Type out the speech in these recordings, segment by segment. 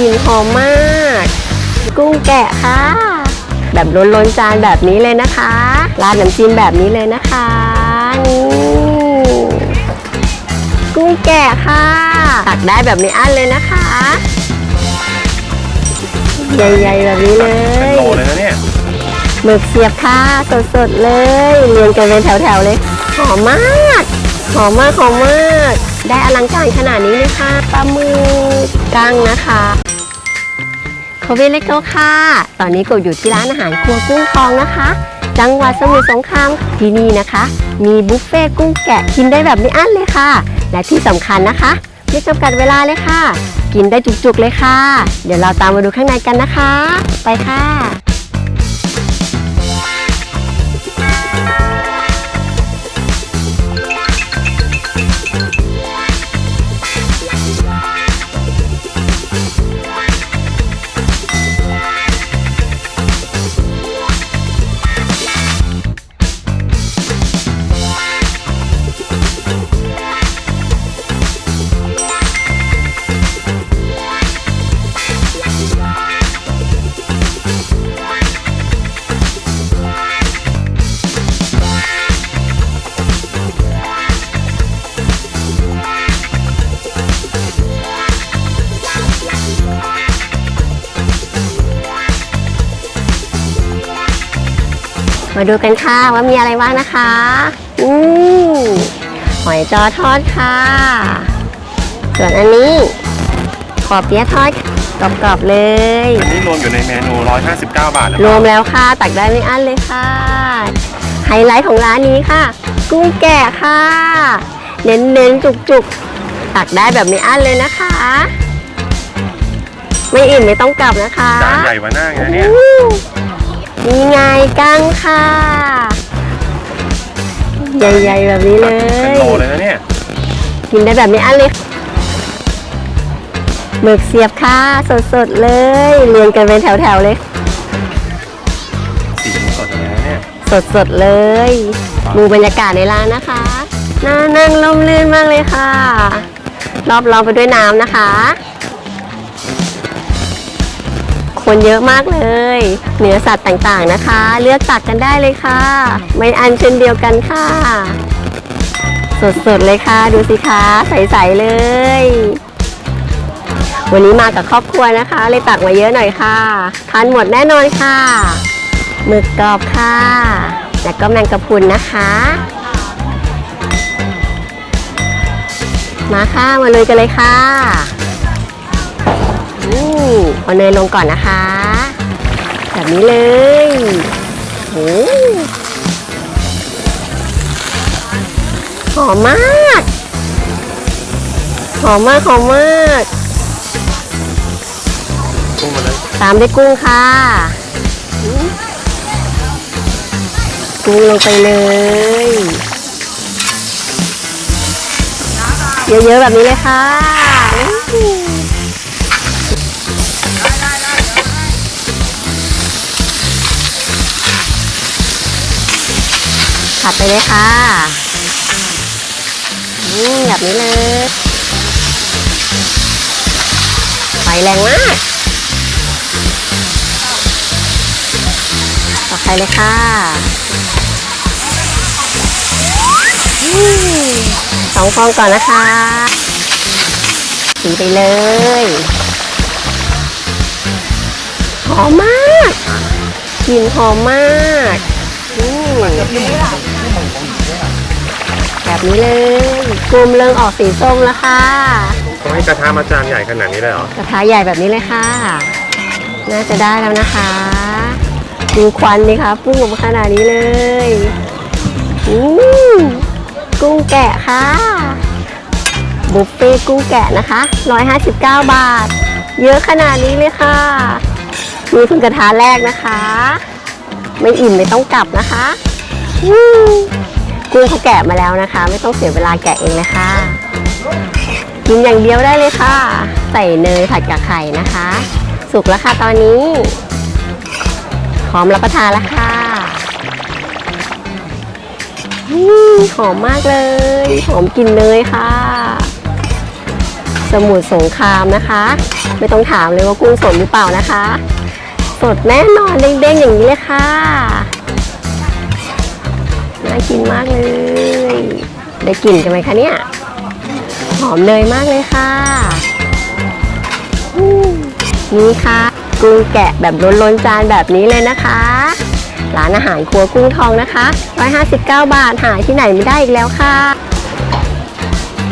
กลิ่นหอมมาก กุ้งแกะค่ะ แบบล้นๆจานแบบนี้เลยนะคะราดน้ำจิ้มแบบนี้เลยนะคะนี่กุ้งแกะค่ะตักได้แบบไม่อั้นเลยนะคะ ใหญ่ๆแบบนี้เลเป็นยโลเลยนะเนี่ยหมึกเสียบค่ะสดๆเลยเรียงกันเป็นแถวๆเลยหอมมากหอมมากหอมมาก ได้อลังการขนาดนี้เลยค่ะปลาหมึกกั้งนะคะ โควิดเล็กโตค่ะ ตอนนี้กบอยู่ที่ร้านอาหารครัวกุ้งทองนะคะ จังหวัดสมุทรสงครามที่นี่นะคะ มีบุฟเฟ่ต์กุ้งแกะกินได้แบบไม่อั้นเลยค่ะ และที่สำคัญนะคะ ไม่จำกัดเวลาเลยค่ะ กินได้จุกๆเลยค่ะ เดี๋ยวเราตามมาดูข้างในกันนะคะ ไปค่ะ มาดูกันค่ะว่ามีอะไรบ้างนะคะ อืมหอยจอทอดค่ะ ส่วนอันนี้ขอเปี๊ยะทอดกรอบๆเลย อันนี้รวมอยู่ในเมนู 159 บาทหรือรเปวล่ามแล้วค่ะ ตักได้ไม่อั้นเลยค่ะ ไฮไลท์ของร้านนี้ค่ะ กุ้งแกะค่ะ เน้นๆ จุกๆ ตักได้แบบไม่อั้นเลยนะคะ ไม่อิ่มไม่ต้องกลับนะคะ จานใหญ่กว่าหน้าไงเนี่ยอู้ นี่ไงกั้งค่ะ ใหญ่ๆแบบนี้เลเป็นย โลเลยนะเนี่ยกินได้แบบไม่อั้นเลยหมึกเสียบค่ะสดๆเลย เรียงกันเป็นแถวๆเลย สีมันสดเลยนะเนี่ย สดๆเลยดูบรรยากาศในร้านนะคะน่านั่งล่มลื่นมากเลยค่ะ รอบล้อมไปด้วยน้ำนะคะ คนเยอะมากเลย เนื้อสัตว์ต่างๆนะคะ เลือกตักกันได้เลยค่ะ ไม่อันเช่นเดียวกันค่ะ สดๆเลยค่ะ ดูสิคะใสๆเลย วันนี้มากับครอบครัวนะคะ เลยตักมาเยอะหน่อยค่ะทานหมดแน่นอนค่ะหมึกกรอบค่ะ แล้วก็แมงกะพรุนนะคะ มาค่ะมาเลยกันเลยค่ะ อืมเอาเนยลงก่อนนะคะ แบบนี้เลยโอ้หอมมากหอมมากหอมมากกุ้งมาเลยตามด้วยกุ้งค่ะ กุ้งลงไปเลย เยอะๆแบบนี้เลยค่ะ ผัดไปเลยค่ะอืมแบบนี้เลยไฟแรงมากต่อไปเลยค่ะอืมสองฟองก่อนนะคะสีไปเลยหอมมากกลิ่นหอมมากอืม แบบนี้เลยกลุ่มเริงออกสีส้มแล้วค่ะ ต้องให้กระทะมาจานใหญ่ขนาดนี้เลยเหรอ กระทะใหญ่แบบนี้เลยค่ะ น่าจะได้แล้วนะคะ ดูควันดิคะพุ่งออกมาขนาดนี้เลยอืมกุ้งแกะค่ะบุฟเฟ่ต์กุ้งแกะนะคะ 159 บาท เยอะขนาดนี้เลยค่ะ มีเพิ่งกระทะแรกนะคะ ไม่อิ่มไม่ต้องกลับนะคะอืม กุ้งเขาแกะมาแล้วนะคะ ไม่ต้องเสียเวลาแกะเองเลยค่ะกินอย่างเดียวได้เลยค่ะ ใส่เนยผัดกับไข่นะคะ สุกแล้วค่ะตอนนี้พร้อมรับประทานแล้วค่ะหอมมากเลย หอมกลิ่นเนยค่ะ สมุทรสงครามนะคะ ไม่ต้องถามเลยว่ากุ้งสดหรือเปล่านะคะ สดแน่นอนเด้งๆอย่างนี้เลยค่ะ น่ากินมากเลย ได้กลิ่นกันไหมคะเนี่ย หอมเนยมากเลยค่ะ นี่ค่ะ กุ้งแกะแบบล้นๆจานแบบนี้เลยนะคะ ร้านอาหารครัวกุ้งทองนะคะ 159 บาทหาที่ไหนไม่ได้อีกแล้วค่ะ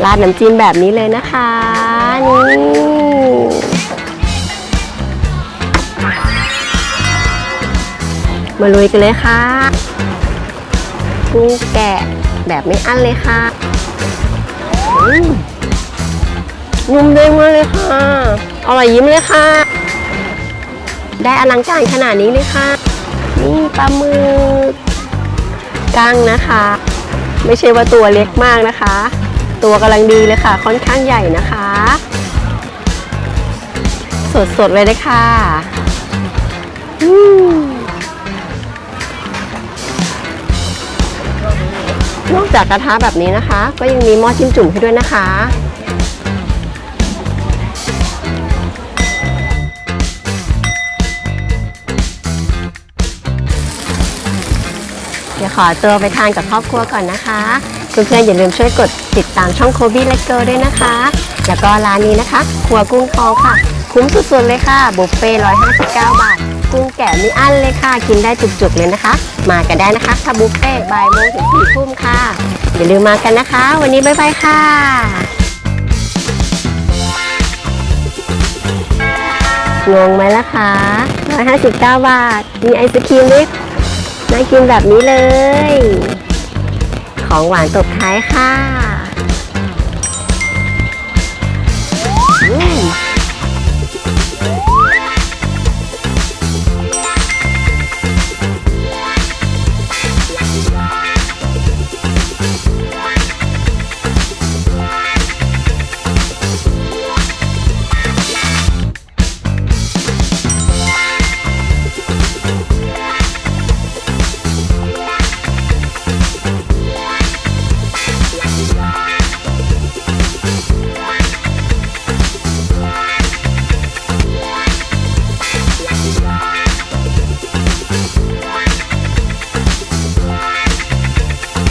ราดน้ำจิ้มแบบนี้เลยนะคะนี่มาลุยกันเลยค่ะ กุ้งแกะแบบไม่อั้นเลยค่ะนุ่มเด้งมากเลยค่ะอร่อยยิ้มเลยค่ะ ได้อลังการขนาดนี้เลยค่ะ นี่ปลาหมึกกั้งนะคะ ไม่ใช่ว่าตัวเล็กมากนะคะ ตัวกำลังดีเลยค่ะ ค่อนข้างใหญ่นะคะ สดๆเลยเลยค่ะอืม นอกจากกระทะแบบนี้นะคะ ก็ยังมีหม้อจิ้มจุ่มให้ด้วยนะคะเดี๋ยวขอตัวไปทานกับครอบครัวก่อนนะคะเพื่อนๆอย่าลืมช่วยกดติดตามช่องโคบี้และเกิด้วยนะคะ แล้วก็ร้านนี้นะคะ ครัวกุ้งทองค่ะ คุ้มสุดๆเลยค่ะบุฟเฟ่159 บาท กุ้งแกะไม่อั้นเลยค่ะ กินได้จุกๆเลยนะคะ มากันได้นะคะถ้าบุฟเฟ่บ่ายโมงถึงสี่ทุ่มค่ะ อย่าลืมมากันนะคะ วันนี้บ๊ายบายค่ะงงไหมล่ะคะ159 บาท มีไอศครีมด้วยน่ากินแบบนี้เลย ของหวานตบท้ายค่ะ